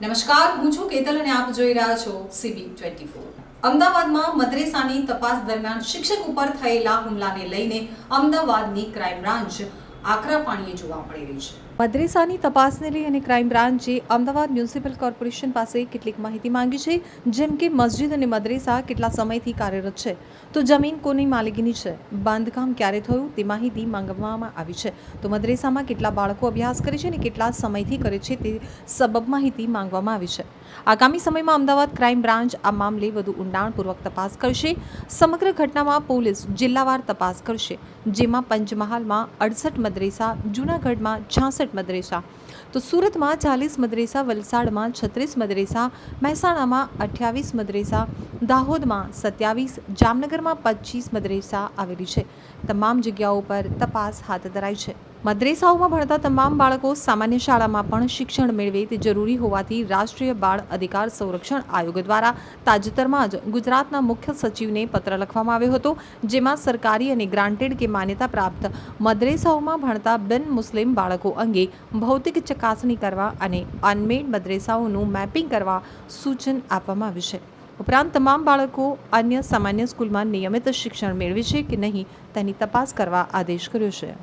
નમસ્કાર, હું છું કેતલ અને આપ જોઈ રહ્યા છો સીબી ટ્વેન્ટી ફોર અમદાવાદમાં મદ્રેસાની તપાસ દરમિયાન શિક્ષક ઉપર થયેલા હુમલાને લઈને અમદાવાદની ક્રાઇમ બ્રાન્ચ આકરા પાણીએ જોવા મળી રહી છે. મદ્રેસાની તપાસને લઈ અને ક્રાઇમ બ્રાન્ચે અમદાવાદ મ્યુનિસિપલ કોર્પોરેશન પાસે કેટલીક માહિતી માંગી છે, જેમ કે મસ્જિદ અને મદ્રેસા કેટલા સમયથી કાર્યરત છે. તો જમીન કોની માલિકીની છે? બાંધકામ ક્યારે થયું? તે માહિતી માંગવામાં આવી છે. તો મદ્રેસામાં કેટલા બાળકો અભ્યાસ કરે છે અને કેટલા સમયથી કરે છે તે સબબ માહિતી માંગવામાં આવી છે. આગામી સમયમાં અમદાવાદ ક્રાઇમ બ્રાન્ચ આ મામલે વધુ ઊંડાણપૂર્વક તપાસ કરશે. સમગ્ર ઘટનામાં પોલીસ જિલ્લાવાર તપાસ કરશે, જેમાં પંચમહાલમાં અડસઠ મદ્રેસા, જૂનાગઢમાં છાસઠ મદ્રેસા. તો સુરતમાં ચાલીસ મદ્રેસા, વલસાડમાં છત્રીસ મદ્રેસા, મહેસાણામાં અઠ્યાવીસ મદ્રેસા, દાહોદમાં સત્યાવીસ, જામનગરમાં પચીસ મદ્રેસા આવેલી છે. તમામ જગ્યાઓ પર તપાસ હાથ ધરાઈ છે. મદ્રેસાઓમાં ભણતા તમામ બાળકો સામાન્ય શાળામાં પણ શિક્ષણ મેળવે તે જરૂરી હોવાથી રાષ્ટ્રીય બાળ અધિકાર સંરક્ષણ આયોગ દ્વારા તાજેતરમાં જ ગુજરાતના મુખ્ય સચિવને પત્ર લખવામાં આવ્યો હતો, જેમાં સરકારી અને ગ્રાન્ટેડ કે માન્યતા પ્રાપ્ત મદ્રેસાઓમાં ભણતા બિન મુસ્લિમ બાળકો અંગે ભૌતિક ચકાસણી કરવા અને અનમેડ મદ્રેસાઓનું મેપિંગ કરવા સૂચન આપવામાં આવ્યું છે. ઉપરાંત તમામ બાળકો અન્ય સામાન્ય સ્કૂલમાં નિયમિત શિક્ષણ મેળવે છે કે નહીં તેની તપાસ કરવા આદેશ કર્યો છે.